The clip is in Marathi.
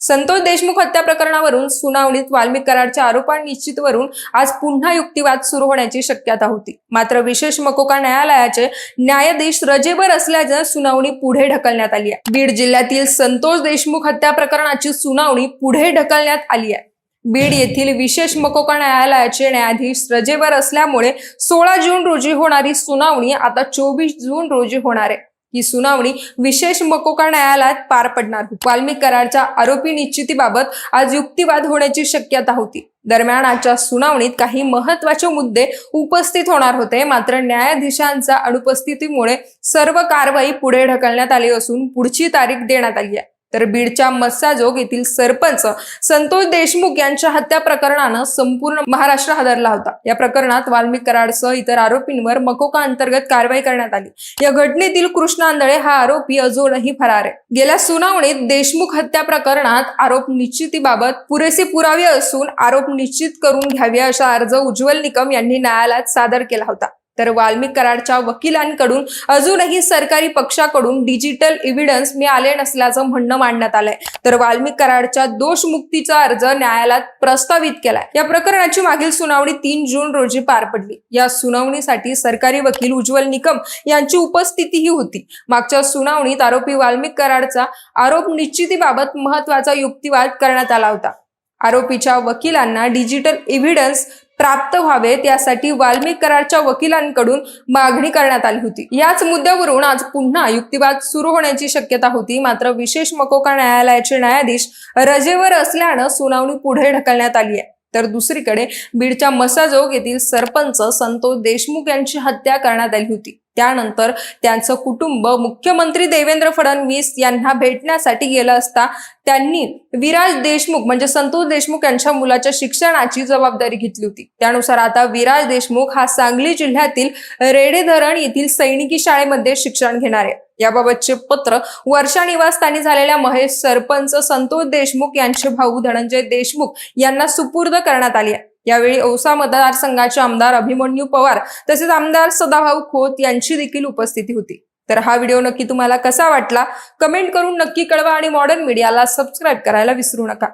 संतोष देशमुख हत्या प्रकरणावरून सुनावणीत वाल्मिक कराडच्या आरोपांनिश्चितवरून आज पुन्हा युक्तिवाद सुरू होण्याची शक्यता होती. मात्र विशेष मकोका न्यायालयाचे न्यायाधीश रजेवर असल्याचं सुनावणी पुढे ढकलण्यात आली आहे. बीड जिल्ह्यातील संतोष देशमुख हत्या प्रकरणाची सुनावणी पुढे ढकलण्यात आली आहे. बीड येथील विशेष मकोका न्यायालयाचे न्यायाधीश रजेवर असल्यामुळे सोळा जून रोजी होणारी सुनावणी आता चोवीस जून रोजी होणार आहे. ही सुनावणी विशेष मकोका न्यायालयात पार पडणार होती. वाल्मिक करारच्या आरोपी निश्चितीबाबत आज युक्तिवाद होण्याची शक्यता होती. दरम्यान आजच्या सुनावणीत काही महत्त्वाचे मुद्दे उपस्थित होणार होते. मात्र न्यायाधीशांच्या अनुपस्थितीमुळे सर्व कारवाई पुढे ढकलण्यात आली असून पुढची तारीख देण्यात आली आहे. तर बीडच्या मस्साजोग येथील सरपंच संतोष देशमुख यांच्या हत्या प्रकरणानं संपूर्ण महाराष्ट्र हादरला होता. या प्रकरणात वाल्मिक कराडसह इतर आरोपींवर मकोका अंतर्गत कारवाई करण्यात आली. या घटनेतील कृष्ण आंधळे हा आरोपी अजूनही फरार आहे. गेल्या सुनावणीत देशमुख हत्या प्रकरणात आरोप निश्चितीबाबत पुरेसे पुरावे असून आरोप निश्चित करून घ्यावे असा अर्ज उज्ज्वल निकम यांनी न्यायालयात सादर केला होता. तर वाल्मिक कराडच्या वकिलांकडून अजूनही सरकारी पक्षाकडून डिजिटल एव्हिडन्स मिळाले नसल्याचं म्हणणं मांडण्यात आलंय. तर वाल्मिक कराडच्या दोषमुक्तीचा अर्ज न्यायालयात प्रस्तावित केलाय. या प्रकरणाची मागील सुनावणी तीन जून रोजी पार पडली. या सुनावणीसाठी सरकारी वकील उज्ज्वल निकम यांची उपस्थितीही होती. मागच्या सुनावणीत आरोपी वाल्मिक कराडचा आरोप निश्चितीबाबत महत्त्वाचा युक्तिवाद करण्यात आला होता. आरोपीच्या वकिलांना डिजिटल एव्हिडन्स प्राप्त व्हावेत यासाठी वाल्मिक करारच्या वकिलांकडून मागणी करण्यात आली होती. याच मुद्द्यावरून आज पुन्हा युक्तिवाद सुरू होण्याची शक्यता होती. मात्र विशेष मकोका न्यायालयाचे न्यायाधीश रजेवर असल्यानं सुनावणी पुढे ढकलण्यात आली आहे. तर दुसरीकडे बीडच्या मसाजोग येथील सरपंच संतोष देशमुख यांची हत्या करण्यात आली होती. त्यानंतर त्यांचं कुटुंब मुख्यमंत्री देवेंद्र फडणवीस यांना भेटण्यासाठी गेलं असता त्यांनी विराज देशमुख म्हणजे संतोष देशमुख यांच्या मुलाच्या शिक्षणाची जबाबदारी घेतली होती. त्यानुसार आता विराज देशमुख हा सांगली जिल्ह्यातील रेडे धरण येथील सैनिकी शाळेमध्ये शिक्षण घेणार आहे. याबाबतचे पत्र वर्षा निवासस्थानी झालेल्या महेश सरपंच संतोष देशमुख यांचे भाऊ धनंजय देशमुख यांना सुपूर्द करण्यात आली आहे. यावेळी औसा मतदारसंघाचे आमदार अभिमन्यू पवार तसेच आमदार सदाभाऊ खोत यांची देखील उपस्थिती होती. तर हा व्हिडिओ नक्की तुम्हाला कसा वाटला? कमेंट करून नक्की कळवा आणि मॉडर्न मीडियाला सबस्क्राईब करायला विसरू नका.